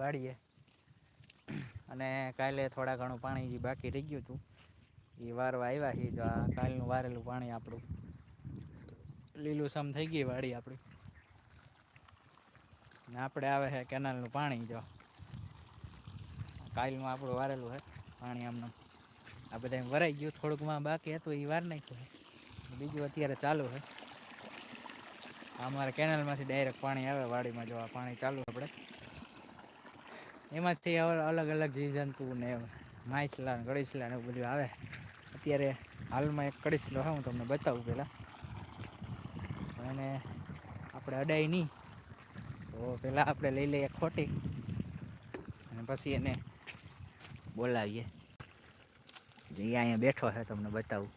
વાડીએ અને કાલે થોડા ઘણું પાણી જે બાકી રહી ગયું હતું. એ વારવા આવ્યા છીએ તો આ કાલનું વારેલું પાણી આપણું. લીલુંસમ થઈ ગઈ વાડી આપણી. ને આપણે આવે છે કેનાલનું પાણી જો. કાલનું આપણું વારેલું છે પાણી આમને. આ બધા વરાઈ ગયું થોડુંકમાં બાકી હતું એ વાર નાખ્યું બીજું અત્યારે ચાલુ છે. અમારે કેનાલમાંથી ડાયરેક્ટ પાણી આવે વાડીમાં જો, આ પાણી ચાલુ આપણે. એમાંથી અલગ અલગ જીવજંતુ ને માછલા ને ગળીસલા ને એવું બધું આવે. અત્યારે હાલમાં એક કડીસલો હું તમને બતાવું પહેલાં અને આપણે અડાય નહીં તો પહેલાં આપણે લઈ લઈએ ખોટી. અને પછી એને બોલાવીએ. જે અહીંયા બેઠો છે તમને બતાવું.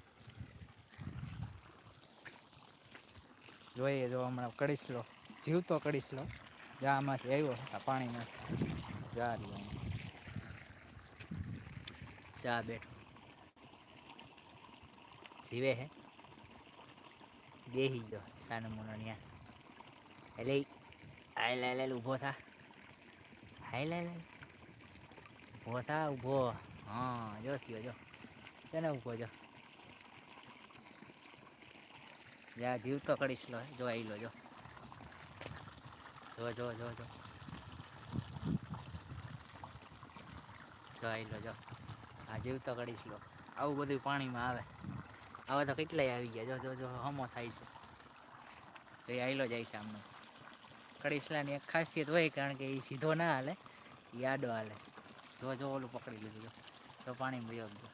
જોઈએ જો હમણાં કડીસલો જીવતો કડીસલો જ્યાં આમાંથી આવ્યો પાણીમાં જા રહ્યો બેઠો. જીવે હે? બેહી ગયો સાનો મોનો એટલે આઈ લે લે ઊભો થા. હાય લે લે ઊભો થા, ઊભો. હા, જો થયો, જો. તેને ઊભો જો? જા જીવતો કરીશ લો જો આવી લો જો. જો જો જો જો. જો આઈ લો, જો. આ જીવતો કરીશ લો. આવું બધું પાણીમાં આવે. આવા તો કેટલાય આવી ગયા. જો જો જો, હમો થાય છે. તો એ આવેલો જાય છે આમને. કડીસલાની એક ખાસિયત હોય કારણ કે એ સીધો ના હાલે, એ આડો હાલે. જો જો, ઓલું પકડી લીધું તો પાણી વયો ગયો.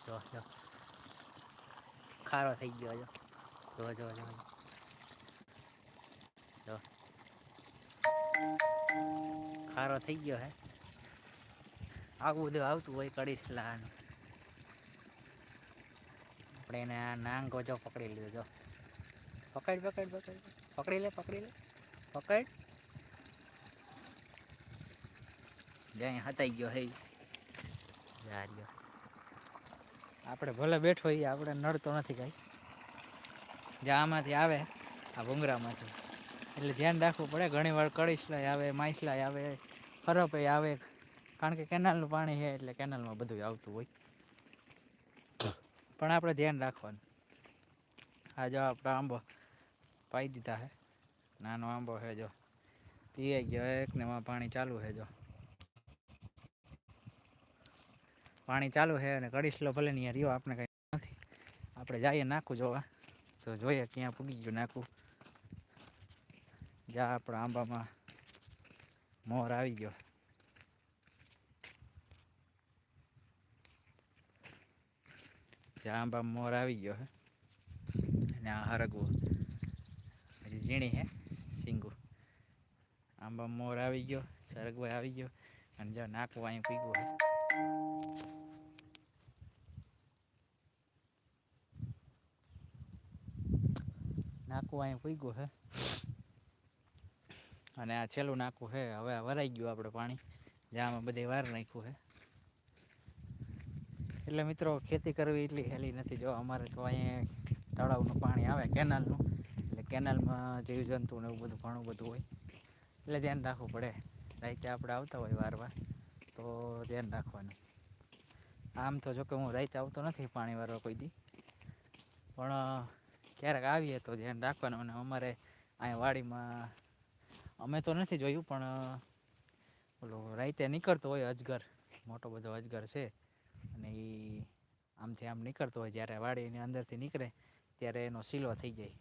જો જો. ખારો થઈ ગયો જો જો જો જો. જો. ખારો થઈ ગયો હે. આવું બધું આવતું હોય કડીસલાનું. આપણે એને આ નાંગો જો પકડી લીધો, જો. પકડ પકડ પકડ. પકડી લે પકડી લે. પકડ. જાય હતાઈ ગયો હે જાર્યો આપણે ભલે બેઠો એ આપણે નડતો નથી કાંઈ. જે આમાંથી આવે, આ ભૂંગરામાંથી. એટલે ધ્યાન રાખવું પડે. ઘણી વાર કળીસલાય આવે માછલાય આવે ફરપે આવે. કારણ કે કેનાલનું પાણી છે એટલે કેનાલમાં બધું આવતું હોય. પણ આપણે ધ્યાન રાખવાનું. આ જો આપણે આંબો પાઈ દીધા છે. નાનો આંબો છે જો. પીએ ગયો એક ને પાણી ચાલુ છે જો. પાણી ચાલુ છે અને કડીસલો ભલે નહીં રહ્યો, આપણે કંઈ નથી. આપણે જઈએ નાખું જોવા. તો જોઈએ ક્યાં પૂગી ગયું નાખું. જ્યાં આપણા આંબામાં મોર આવી ગયો. જ્યાં આંબા મોર આવી ગયો હે. અને આ હરગવો. હજી ઝીણી હે, સિંગુ. આંબા મોર આવી ગયો, સરગવો આવી ગયો, અને જો નાકું અહીં પીગવું હે. નાકું અહીં પીગું હે. અને આ છેલ્લું નાખવું છે. હવે વરાઈ ગયું આપણે પાણી. જ્યાં આમાં બધી વાર નાખ્યું છે. એટલે મિત્રો, ખેતી કરવી એટલી હેલી નથી. જો અમારે તો અહીંયા તળાવનું પાણી આવે, કેનાલનું. એટલે કેનાલમાં જીવજંતુ ને એવું બધું, ઘણું બધું હોય. એટલે ધ્યાન રાખવું પડે. રાતે આપણે આવતા હોય વારવાર, તો ધ્યાન રાખવાનું. આમ તો જોકે હું રાતે આવતો નથી પાણી વારવા કોઈ દી. પણ ક્યારેક આવીએ તો ધ્યાન રાખવાનું. અને અમારે અહીંયા વાડીમાં અમે તો નથી જોયું, પણ ઓલો રાતે નીકળતો હોય અજગર. મોટો બધો અજગર છે. અને એ આમથી આમ નીકળતો હોય, જ્યારે વાડીની અંદરથી નીકળે, ત્યારે એનો સીલો થઈ જાય.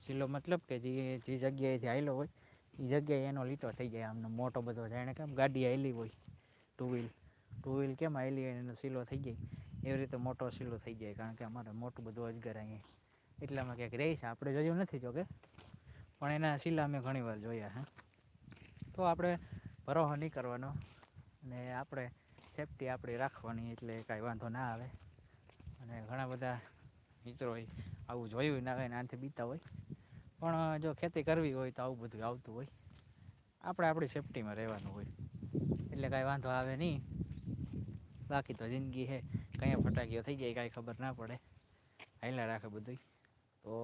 સીલો મતલબ કે જે જે જગ્યાએથી આવેલો હોય એ જગ્યાએ એનો લીટો થઈ જાય. આમનો મોટો બધો જાણે કેમ ગાડી આવેલી હોય ટુ વ્હીલ ટુ વ્હીલ કેમ આવેલી હોય, એનો સીલો થઈ જાય. એવી રીતે મોટો સીલો થઈ જાય, કારણ કે અમારે મોટું બધું અજગર અહીંયા. એટલામાં ક્યાંક રહે છે આપણે જોયું નથી જોકે? પણ એના શીલા અમે ઘણીવાર જોયા, હે. તો આપણે ભરોહો નહીં કરવાનો અને આપણે સેફટી આપણી રાખવાની એટલે કાંઈ વાંધો ના આવે. અને ઘણા બધા મિત્રો આવું જોયું ના હોય ને આનાથી બીતા હોય. પણ જો ખેતી કરવી હોય તો આવું બધું આવતું હોય. આપણે આપણી સેફટીમાં રહેવાનું હોય. એટલે કાંઈ વાંધો આવે નહીં. બાકી તો જિંદગી છે કંઈ ફટાકીઓ થઈ જાય કાંઈ ખબર ના પડે. હાલ્યા રાખે બધું તો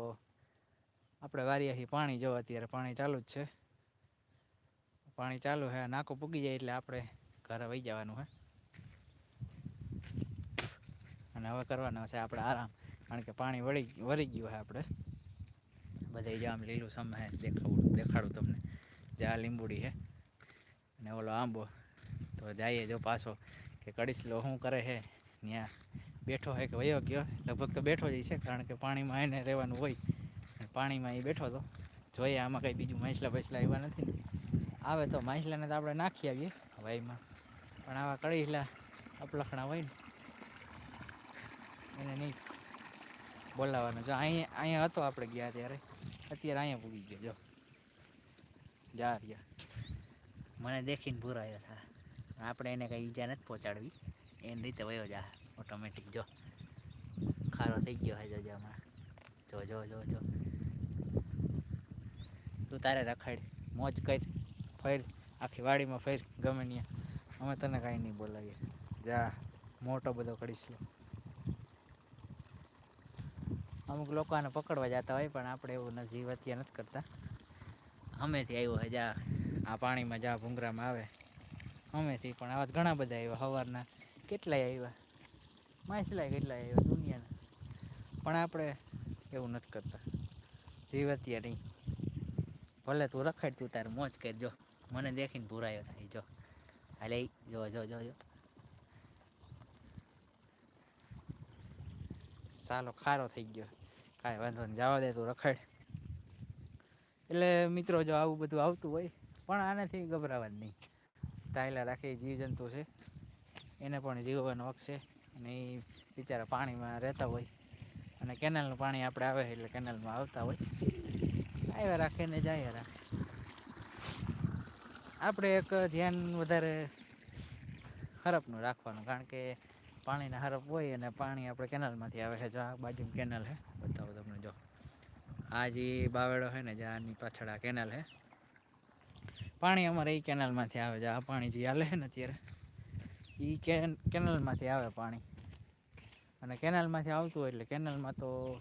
આપણે વારિયાથી પાણી જો અત્યારે પાણી ચાલુ જ છે. પાણી ચાલુ છે નાકો પૂગી જાય એટલે આપણે ઘરે વહી જવાનું છે અને હવે કરવાનો છે આપણે આરામ, કારણ કે પાણી વળી વળી ગયું છે આપણે. બધે જ આમ લીલું સમ હે દેખાડું દેખાડું તમને. જે આ લીંબુડી છે અને ઓલો આંબો, તો જઈએ જો પાછો કે કડીસલો શું કરે છે ત્યાં બેઠો હે કે વયો ગયો, લગભગ તો બેઠો જ છે કારણ કે પાણીમાં એને રહેવાનું હોય. પાણીમાં એ બેઠો તો. જોઈએ આમાં કંઈ બીજું માછલા બાછલા આવ્યા નથી આવે તો માછલાને તો આપણે નાખી આવીએ વાઈમાં. પણ આવા કડીસલા અપલખણા હોય ને, એને નહીં બોલાવાનું જો અહીંયા અહીંયા હતો આપણે ગયા ત્યારે. અત્યારે અહીંયા પૂગી ગયો, જો. જા રહ્યા. મને દેખીને ભૂરાયો હતા આપણે એને કંઈ ઈજા નથી પહોંચાડવી. એની રીતે વયો જા ઓટોમેટિક જો. ખારો થઈ ગયો હે જોજે હમણાં જો જો જો જો. તું તારે રખાડ. મોજ કર, ફેર, આખી વાડીમાં ફેર, ગમે ત્યાં અમે તને કાંઈ નહીં બોલાવીએ. જા, મોટો બધો કરીશ લો. અમુક લોકો આને પકડવા જતા હોય પણ આપણે એવું જીવ અત્યારે નથી કરતા. અમેથી આવ્યો હોય જા. આ પાણીમાં જા, ભૂંગરામાં આવે. અમેથી પણ આવા ઘણા બધા આવ્યા સવારના કેટલાય આવ્યા? માછલાય કેટલાય આવ્યા, દુનિયાના. પણ આપણે એવું નથી કરતા. જીવ અત્યારે નહીં. ભલે તું રખાડ તું તારે મોજ કરજો. મને દેખીને ભૂરાયો થાય. જો. હાલે જો જો જો જો. ચાલો, ખારો થઈ ગયો. કાંઈ વાંધો નહીં, જવા દે તું રખાડ. એટલે મિત્રો, જો આવું બધું આવતું હોય, પણ આનાથી ગભરાવા જ નહીં. તાયલા રાખે, જીવજંતુ છે. એને પણ જીવવાનો હક છે. અને એ બિચારા પાણીમાં રહેતા હોય. અને કેનાલનું પાણી આપણે આવે એટલે કેનાલમાં આવતા હોય. આવ્યા રાખે ને જાય રાખે આપણે એક ધ્યાન વધારે હરપનું રાખવાનું, કારણ કે પાણીના હરપ હોય અને પાણી આપણે કેનાલમાંથી આવે છે. જો આ બાજુમાં કેનાલ છે. બતાવો તમને જો. આ જે બાવેડો છે ને, જે આની પાછળ આ કેનાલ છે. પાણી અમારે એ કેનાલમાંથી આવે છે. આ પાણી જે હાલે ને અત્યારે એ કેન, કેનાલમાંથી આવે પાણી. અને કેનાલમાંથી આવતું હોય એટલે કેનાલમાં તો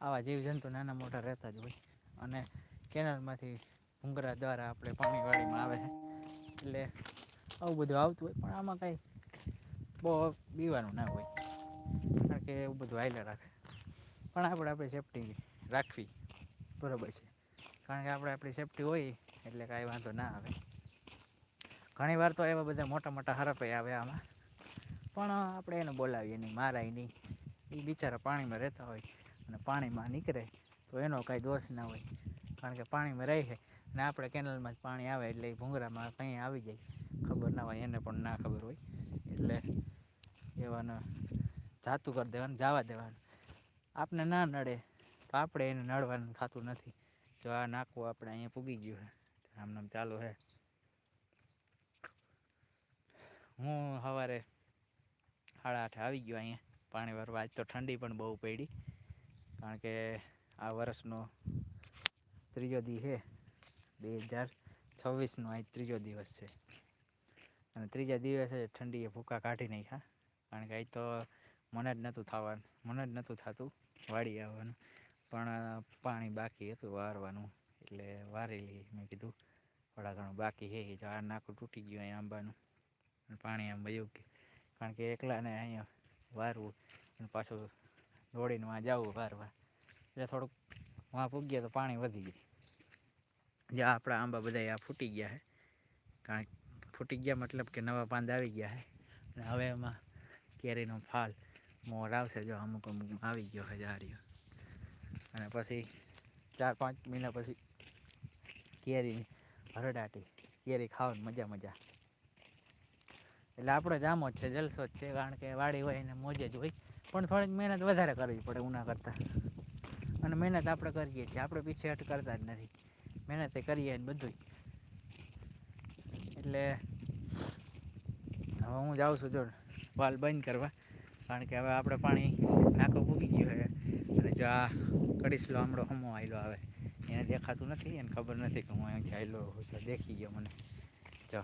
આવા જીવજંતુ નાના મોટા રહેતા જ હોય. અને કેનાલમાંથી ભૂંગરા દ્વારા આપણે પાણીવાડીમાં આવે એટલે આવું બધું આવતું હોય, પણ આમાં કાંઈ બહુ બીવાનું ના હોય. કારણ કે એવું બધું હાલ્યા રાખે. પણ આપણે આપણી સેફટી રાખવી બરાબર છે. કારણ કે આપણે આપણી સેફટી હોય, એટલે કાંઈ વાંધો ના આવે. ઘણી વાર તો એવા બધા મોટા મોટા હરપે આવે આમાં. પણ આપણે એને બોલાવીએ નહીં, મારાય નહીં. એ બિચારા પાણીમાં રહેતા હોય અને પાણીમાં નીકળે. તો એનો કાંઈ દોષ ના હોય. કારણ કે પાણીમાં રહે છે ને આપણે કેનલમાં જ પાણી આવે એટલે એ ભૂંગરામાં કંઈ આવી જાય. ખબર ના હોય, એને પણ ના ખબર હોય. એટલે એવાનો જાતું કરી દેવાનું, જવા દેવાનું. આપણે ના નડે તો આપણે એને નડવાનું થતું નથી. જો આ નાખવું આપણે અહીંયા પૂગી ગયું છે. આમ નામ ચાલુ છે. હું સવારે સાડા આઠે આવી ગયો અહીંયા. પાણી ભરવા. આજ તો ઠંડી પણ બહુ પડી. કારણ કે આ વર્ષનો ત્રીજો દી છે. બે હજાર છવ્વીસનો આજ ત્રીજો દિવસ છે. અને ત્રીજા દિવસે ઠંડીએ ભૂકા કાઢી નાખ્યા. કારણ કે આજ તો મને જ નહોતું થવાનું. મને જ નહોતું થતું વાળી આવવાનું. પણ પાણી બાકી હતું વારવાનું. એટલે વારી લઈ મેં કીધું, થોડા ઘણું બાકી છે. જો આ નાકું તૂટી ગયું અહીંયા આંબાનું. પાણી આમ વયું કારણ કે એકલાને અહીંયા વારવું અને પાછું દોડીને વાં જવું વારવા. એટલે થોડુંક વાં પૂગ્યા તો પાણી વધી ગયું. જે આપણા આંબા બધા આ ફૂટી ગયા છે કારણ ફૂટી ગયા મતલબ કે નવા પાંદ આવી ગયા છે અને હવે એમાં કેરીનો ફાલ મોર આવશે જો અમુક અમુક આવી ગયો છે જારીઓ અને પછી ચાર પાંચ મહિના પછી કેરીની હરડાટી, કેરી ખાવાની મજા મજા. એટલે આપણો જામો જ છે, જલસો જ છે, કારણ કે વાડી હોય એને મોજે જ હોય. પણ થોડીક મહેનત વધારે કરવી પડે ઉના કરતાં. અને મહેનત આપણે કરીએ છીએ. આપણે પીછે હટ કરતા જ નથી. મહેનત કરીએ ને બધું એટલે હવે હું જાઉં છું જો વાલ બંધ કરવા. કારણ કે હવે આપણે પાણી નાકો પૂગી ગયું છે. અને જો આ કડીસલો આમળો હમો આવેલો આવે. એને દેખાતું નથી એને ખબર નથી કે હું અહીંથી આવેલો દેખી ગયો મને. જો.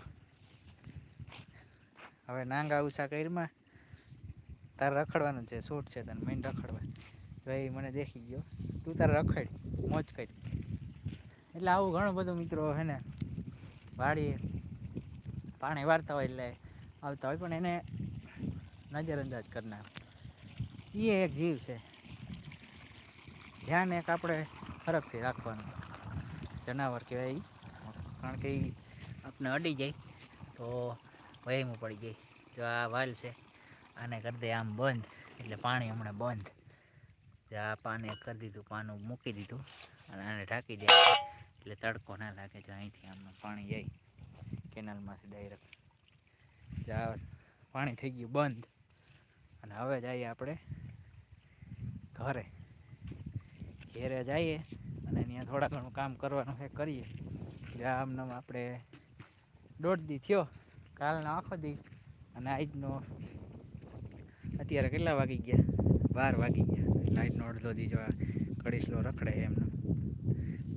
હવે નાંગા ઉષા કરમાં તારે રખડવાનું છે શૂટ છે તને, મેન રખડવા. એ મને દેખી ગયો. તું તારે રખડ, મોજ કરી. એટલે આવું ઘણું બધું મિત્રો હે ને, વાડીએ પાણી વાળતા હોય એટલે આવતા હોય, પણ એને નજરઅંદાજ કરનાર એ એક જીવ છે. ધ્યાન એક આપણે ફરકથી રાખવાનું. જનાવર કહેવાય. કારણ કે આપણે અડી જાય, તો વહેમું પડી જાય. જો આ વાલ છે, આને કરી દે આમ બંધ, એટલે પાણી હમણાં બંધ. આ પાને કરી દીધું, પાનું મૂકી દીધું અને આને ઢાંકી દે એટલે તડકો ના લાગે જો અહીંથી આમ પાણી જાય, કેનાલમાંથી ડાયરેક્ટ જા, પાણી થઈ ગયું બંધ. અને હવે જઈએ આપણે ઘરે. ઘેરે જઈએ અને ત્યાં થોડા ઘણું કામ કરવાનું છે, કરીએ. જ્યાં આમનામ આપણે દોઢ દી થયો, કાલનો આખો દી. અને આજનો, અત્યારે કેટલા વાગી ગયા? બાર વાગી ગયા. આજનો અડધો દીજો કડીસલો રખડે એમનો.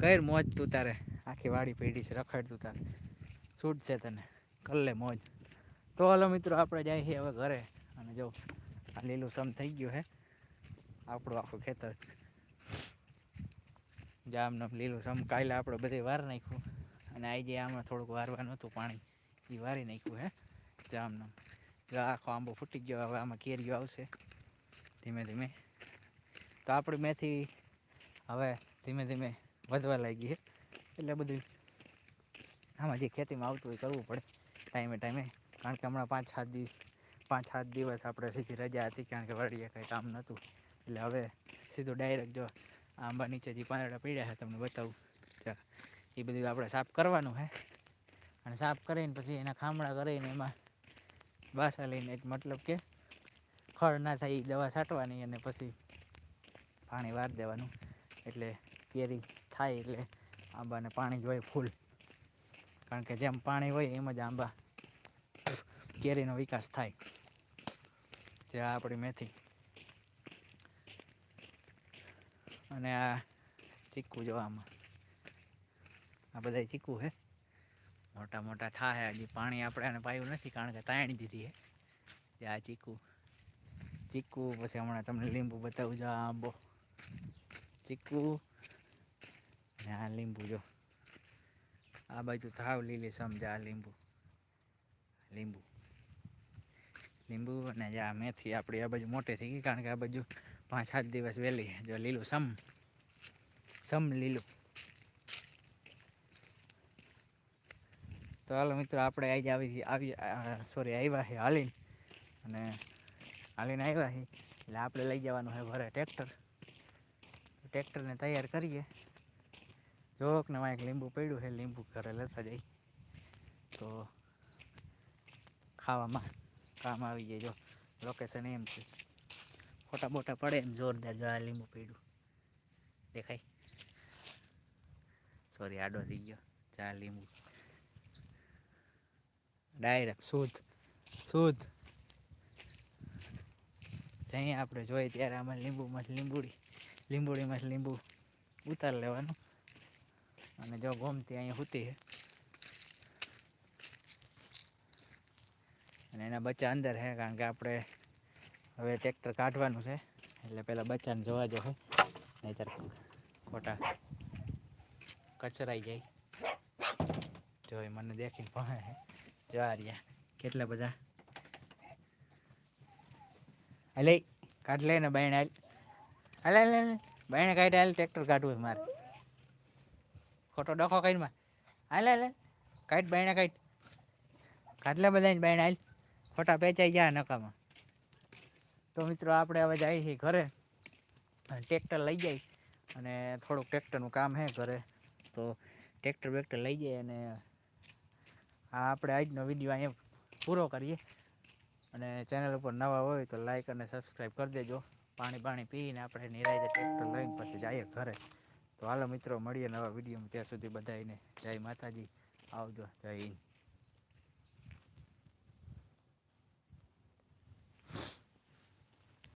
કઈ મોજ તું તારે? આખી વાડી પેઢી છે રખડ તું તારે છૂટશે તને. કર લે મોજ. તો હલો મિત્રો, આપણે જાય છીએ હવે ઘરે. અને જો, આ લીલું સમ થઈ ગયું હે. આપણું આખું ખેતર. જામનો લીલું સમ કાલે આપણે બધે વાર નાખ્યું. અને આજે આમાં થોડુંક વારવાનું હતું પાણી એ વારી નાખ્યું હે. જામનો જો આખો આંબો ફૂટી ગયો, હવે આમાં કેરીઓ આવશે. ધીમે ધીમે. તો આપણી મેથી હવે ધીમે ધીમે વધવા લાગી એટલે બધું આમાં જે ખેતીમાં આવતું હોય કરવું પડે ટાઈમે ટાઈમે. કારણ કે હમણાં પાંચ સાત દિવસ પાંચ સાત દિવસ આપણે સીધી રજા હતી કારણ કે વળીએ કંઈ કામ નહોતું. એટલે હવે સીધું ડાયરેક્ટ જો આંબા નીચે જે પાંદડા પીડ્યા છે, તમને બતાવું. ચાલ, એ બધું આપણે સાફ કરવાનું છે અને સાફ કરીને પછી એના ખામણા કરીને એમાં બાસા લઈને એક મતલબ કે ખળ ના થાય એ દવા છાંટવાની અને પછી પાણી વાર દેવાનું. એટલે કેરી થાય એટલે આંબાને પાણી જોઈએ ફૂલ. કારણ કે જેમ પાણી હોય એમ જ આંબા કેરીનો વિકાસ થાય. જે આપણી મેથી. અને આ ચીકુ જો આમાં. આ બધા ચીકુ છે મોટા મોટા થાય હજી પાણી આપણે આને પાયું નથી કારણ કે તાણી દીધી હે. જે આ ચીકુ. ચીકુ પછી હમણાં તમને લીંબુ બતાવું જો આંબો. ચીકુ. ને આ લીંબુ જો. આ બાજુ થાવ લીલી સમજે આ લીંબુ. લીંબુ. લીંબુ અને આ મેથી આપણી આ બાજુ મોટી થઈ ગઈ કારણ કે આ બાજુ પાંચ સાત દિવસ વહેલી જો લીલું સમ સમ લીલું. તો હાલો મિત્રો, આપણે આજે આવી આવી સોરી આવ્યા છે હાલીને. અને હાલીને આવ્યા છે. એટલે આપણે લઈ જવાનું છે ઘરે ટ્રેક્ટર. ટ્રેક્ટરને તૈયાર કરીએ. જોક ને એક લીંબુ પડ્યું છે, લીંબુ ઘરે લેતા જઈ તો ખાવામાં કામ આવી જાય. જો લોકેશન એમ છે. ફોટા બોટા પડે એમ જોરદાર જો આ લીંબુ પડ્યું. દેખાય? સોરી આડો થઈ ગયો. ચા, લીંબુ. ડાયરેક્ટ શુદ્ધ. શુદ્ધ. જઈએ આપણે જોઈએ ત્યારે આમાં લીંબુમાં લીંબુડી. લીંબુડીમાં લીંબુ ઉતાર લેવાનું. અને જો ગોમતી અહીંયા સૂતી છે. અને એના બચ્ચા અંદર છે, કારણ કે આપણે હવે ટ્રેક્ટર કાઢવાનું છે. એટલે પહેલાં બચ્ચાને જોવા જો હોય નહીતર ખોટા કચરાઈ જાય. જો મને દેખીને ભણે જવા રહ્યા. કેટલા બધા? હાલે કાઢ લે ને બાયણે હાલ હાલ હાલ. બાયણે કાઢે, હાલ, ટ્રેક્ટર કાઢવું છે મારે. ખોટો ડખો કઈ માં હાલ હાલ કાઢ, બાયણે કાઢ. કાઢ લે બધાને બાયણે, હાલ. ખોટા પેચાઈ ગયા નકામાં. તો મિત્રો, આપણે હવે જઈએ છીએ ઘરે. ટ્રેક્ટર લઈ જાય. અને થોડુંક ટ્રેક્ટરનું કામ છે ઘરે. તો ટ્રેક્ટર બેક્ટર લઈ જાય અને આ આપણે આજનો વીડિયો અહીંયા પૂરો કરીએ. અને ચેનલ ઉપર નવા હોય તો લાઈક અને સબસ્ક્રાઈબ કરી દેજો. પાણી પાણી પીને આપણે નિરાયતે ટ્રેક્ટર લઈને પછી જઈએ ઘરે. તો હાલો મિત્રો, મળીએ નવા વિડીયોમાં. ત્યાં સુધી બધાને જય માતાજી. આવજો, જય હિન્દ.